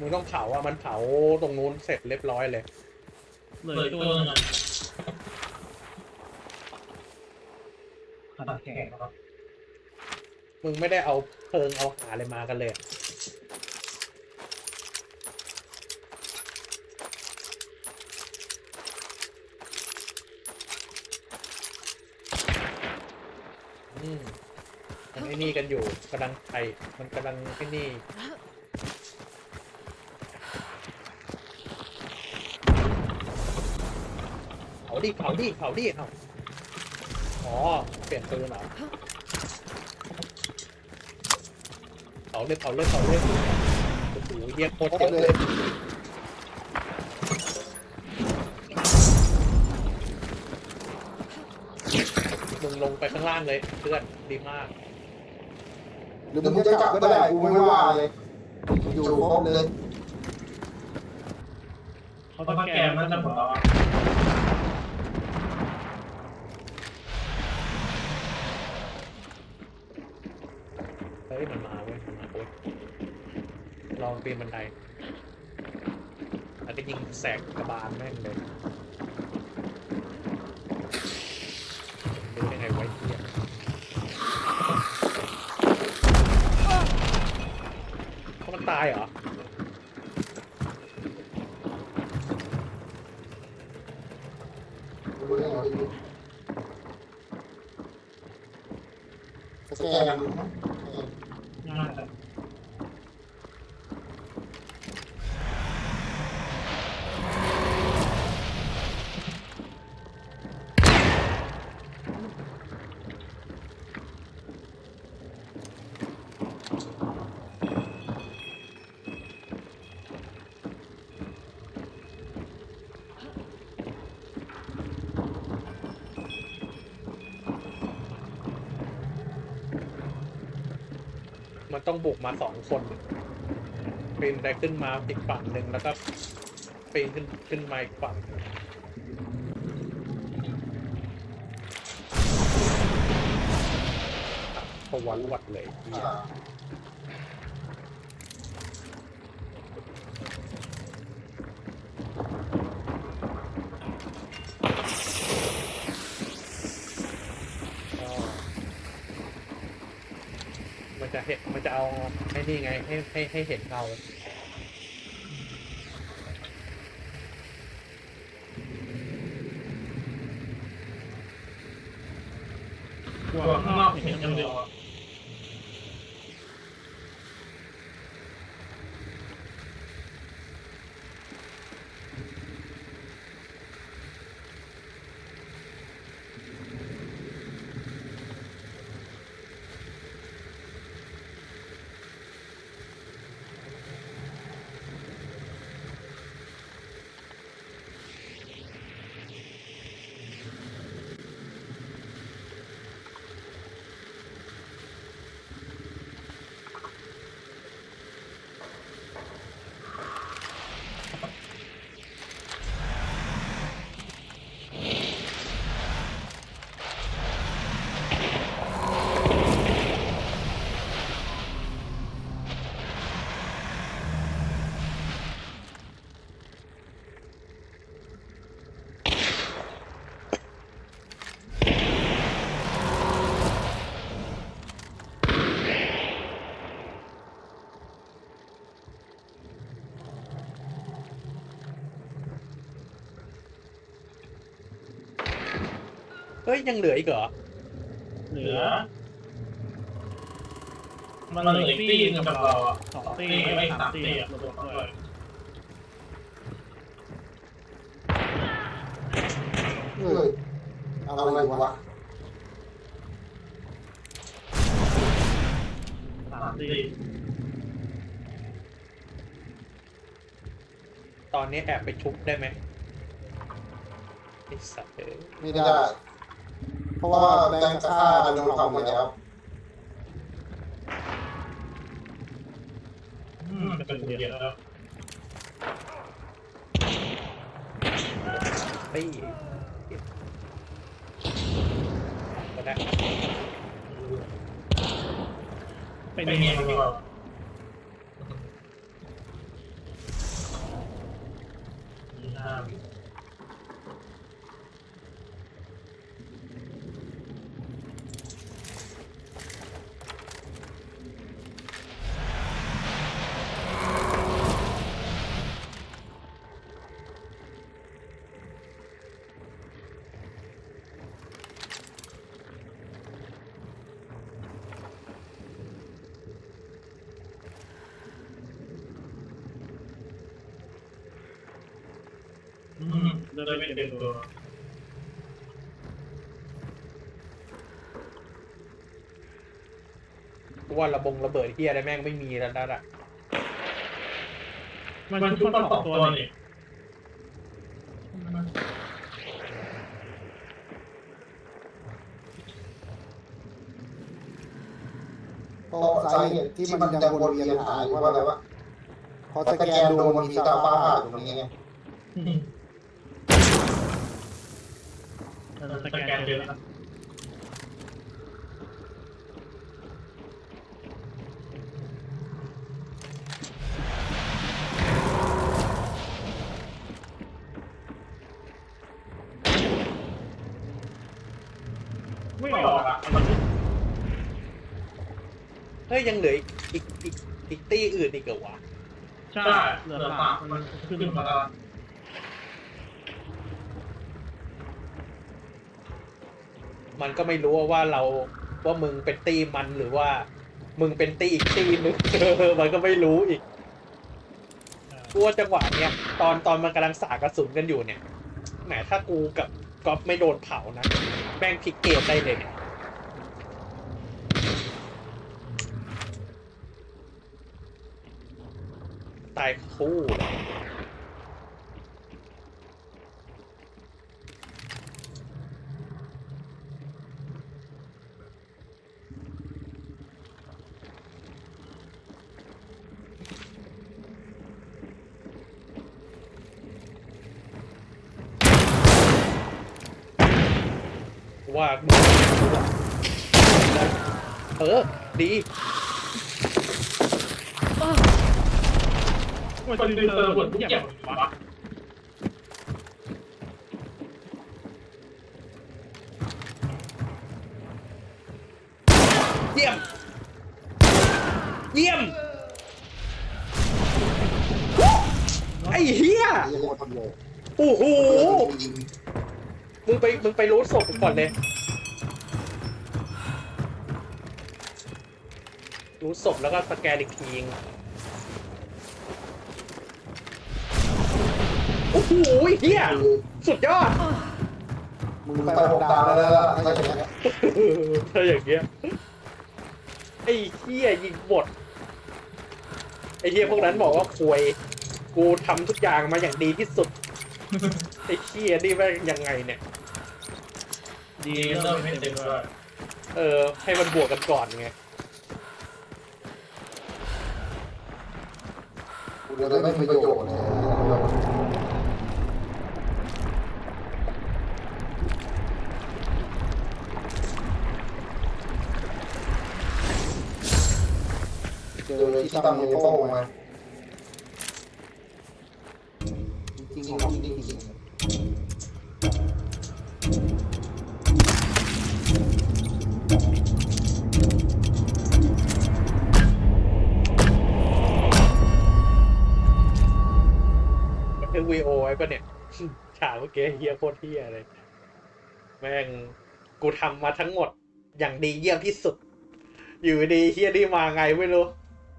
มึงต้องเผาอะมันเผาตรงนู้นเสร็จเรียบร้อยเลย เหลือตัวนึงอะตัดแขนครับมึงไม่ได้เอาเพลิงเอาหาอะไรมากันเลยอะอืมมันไอ้นี่กันอยู่กำลังไปมันกำลังไอ้นี่เดิเผาดิเผาดิเอ้าอ๋อ เปลี่ยนปืนเหรอเผาเลยเผาเลยเผาเลยโอ้โหเรียกโคตรเยอะเลยมึงลงไปข้างล่างเลยเพื่อนดีมากหรือมึงจะกลับก็ได้กูไม่ว่าเลยอยู่ครบเลยเขาต้องแกมนั่นนะผมว่าเฮ้ยมันมาเว้ยมันมาเว้ยลองปีนบันไดแล้วก็ยิงแสกกระบาลแม่งเลยดูยังไงไว้เหี้ยเขามันตายเหรอรู้ได้ไงวะพี่สแกน มันต้องบุกมาสองคนปีนได้ขึ้นมาอีกฝั่งหนึ่งแล้วก็ปีนขึ้นขึ้นมาอีกฝั่งหนึ่งพวันวัดเลย นี่ไง ให้ให้ให้เห็นเรากลัวข้างนอกเห็นอย่างเดียวอะ ฮ้ย ยังเหลืออีกเหรอ เหลือ มันเหลืออีกตีนึงกับเราอะสองตีไม่สามตีอะรวมด้วยเฮ้ยเอาอะไรวะสามตีตอนนี้แอบไปชุบได้ไหมไอ้สัตว์เอ้ยไม่ได้ เพราะว่าแบงค์ค่ามันโดนทำหมดแล้วอืมเป็นเดียวแล้วตีก็ได้เป็นเนียนดีกว่า มเดินไม่เต็มตัวกูว่าระบงระเบิดเฮียอะไรแม่งไม่มีแล้วนั่นอะมันชุบมาสองตัวนี่ก็สาเหตุที่มันยังวนเวียนหายว่าอะไรวะพอสแกนโดนมันมีตาฟ้าผ่าอยู่ตรงนี้ไง สแกนเยอะนะไม่ออกอะมันเฮ้ยยังเหลืออีกอีกอีกอีกตี้อื่นอีกเหรอวะ ใช่เหลือปากมันขึ้นมาแล้ว มันก็ไม่รู้ว่าเราว่ามึงเป็นตีมันหรือว่า มึงเป็นตีอีกตีนึงเออมันก็ไม่รู้อีกกูว่าจังหวะเนี้ยตอนตอนมันกำลังสาดกระสุนกันอยู่เนี่ยแหมถ้ากูกับก๊อฟไม่โดนเผานะแม่งพลิกเกมได้เลยเนี่ยตายคู่เลย ว่ามึงเออ ดีคนดึงเตอร์หมดทุกอย่างวะเยี่ยม เยี่ยม ไอ้เหี้ยเรียกว่าทำเลยโอ้โห มึงไป มึงไปรู้ศพก่อนเลย รู้ศพแล้วก็สแกนอีกทีงโอ้โหเฮียสุดยอด มึงไปหกดาวแล้วล่ะถ้าอย่างเงี้ยถ้าอย่างเงี้ย ไอ้เฮียยิงหมดไอ้เฮียพวกนั้นบอกว่าควย กูทำทุกอย่างมาอย่างดีที่สุด ไอ้เฮียนี่แม่งยังไงเนี่ย ดีเริ่มไม่เต็มด้วยเออ ให้มันบวกกันก่อนไง เจอได้ไม่ประโยชน์เนี่ยเจอที่ตั้งโป้มาจริงๆของจริงๆ ปะเนี่ยฉากเมื่อกี้เฮียโคตรเฮียเลย แม่งกูทำมาทั้งหมด อย่างดีเยี่ยมที่สุด อยู่ดีเฮียนี่มาไงไม่รู้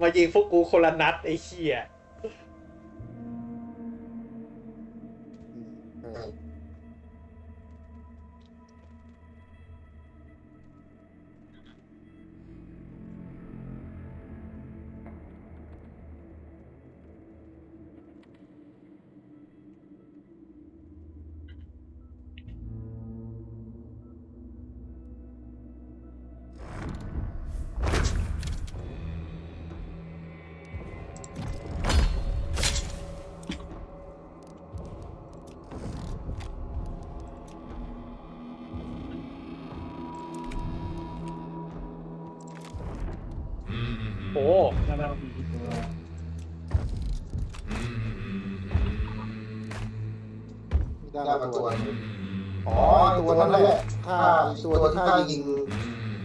มายิงพวกกูคนละนัดไอ้เฮีย ได้มาตัวหนึ่งอ๋อไอ้ตัวนั้นแหละถ้าไอ้ตัวที่ถ้ายิง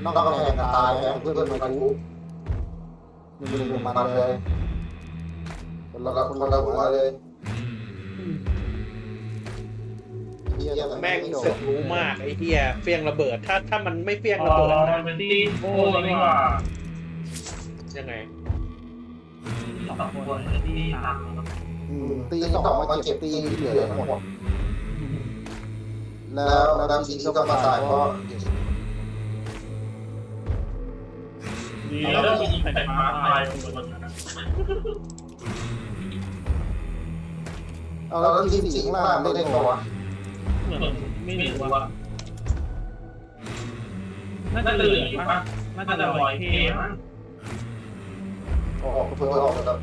นอกกำแพงกันตายนะเพื่อนมันมาทุบมันเป็นมันเลยคนละคนละหัวเลยเหี้ยต่แม่งไโดสึนกรู้มากไอ้เฮียเฟี้ยงระเบิด ถ้าถ้ามันไม่เฟี้ยงอ๋ระอเบิดมันเป็นตีโอ้นี่ว่ายังไงสองคนที่ตามอืมตีสองมาเก็บตีที่เหลือทั้งหมด แล้วแล้วทีนี้ก็มาตายเพราะดีแล้วมียิงแต่มาตายคนคนนั้นเอาแล้วทีมสีข้างล่าได้ได้ปะวะเหมือนไม่รู้ว่าน่าจะเหลืออยู่ปะน่าจะลอยเทมั้งออกเพื่อออกแล้ว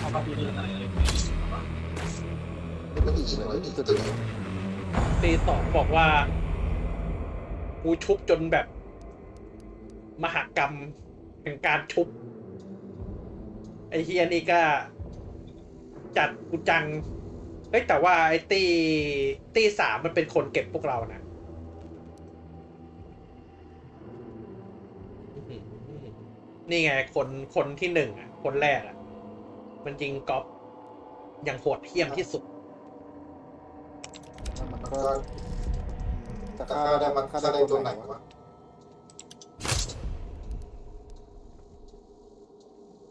ไม่ดีเลยไม่ดีตัวเดียวตีสองบอกว่า กูชุบจนแบบ มหากรรมแห่งการชุบ ไอเฮียนี่ก็ จัดกูจัง เฮ้ยแต่ว่าไอตีตีสามมันเป็นคนเก็บพวกเรานะนี่ไงคนคนที่หนึ่งอะ คนแรกอะ มันจริงก๊อปอย่างโหดเหี้ยมที่สุด มันก็จะฆ่าได้มันฆ่าได้ตัวไหนวะ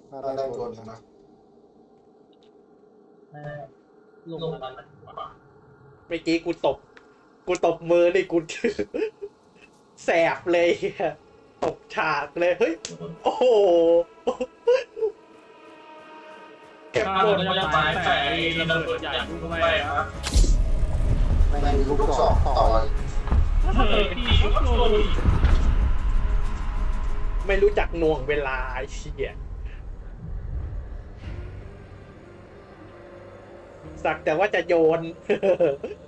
ฆ่าได้ตัวไหนนะลงมาเมื่อกี้กูตบ กูตบมือนี่กูแสบเลยตบฉากเลย เฮ้ย โอ้โห เก็บถ้าหมเราดจะไปแฝงระเบิดใหญ่ดูไปครับไม่มีลูกศรต่อยเออที่ก็โดนไม่รู้จักหน่วงเวลาไอ้เชี่ยสักแต่ว่าจะโยน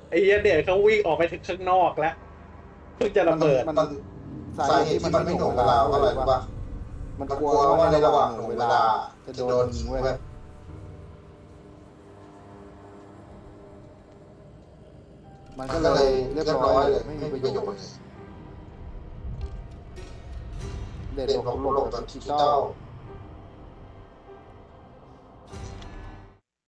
ไอ้เหี้ยเดี๋ยวเขาวิ่งออกไปถึงข้างนอกแล้วเพิ่งจะระเบิดมันสาเหตุที่มันไม่หน่วงเวลาเพราะอะไรรู้ป่ะมันกลัวว่าในระหว่างหน่วงเวลาจะโดนยิงไว้แมันก็เลยเรียบร้อยเลยไม่มีประโยชน์เลยเด็ดหลบหลบแบบดิจิตอล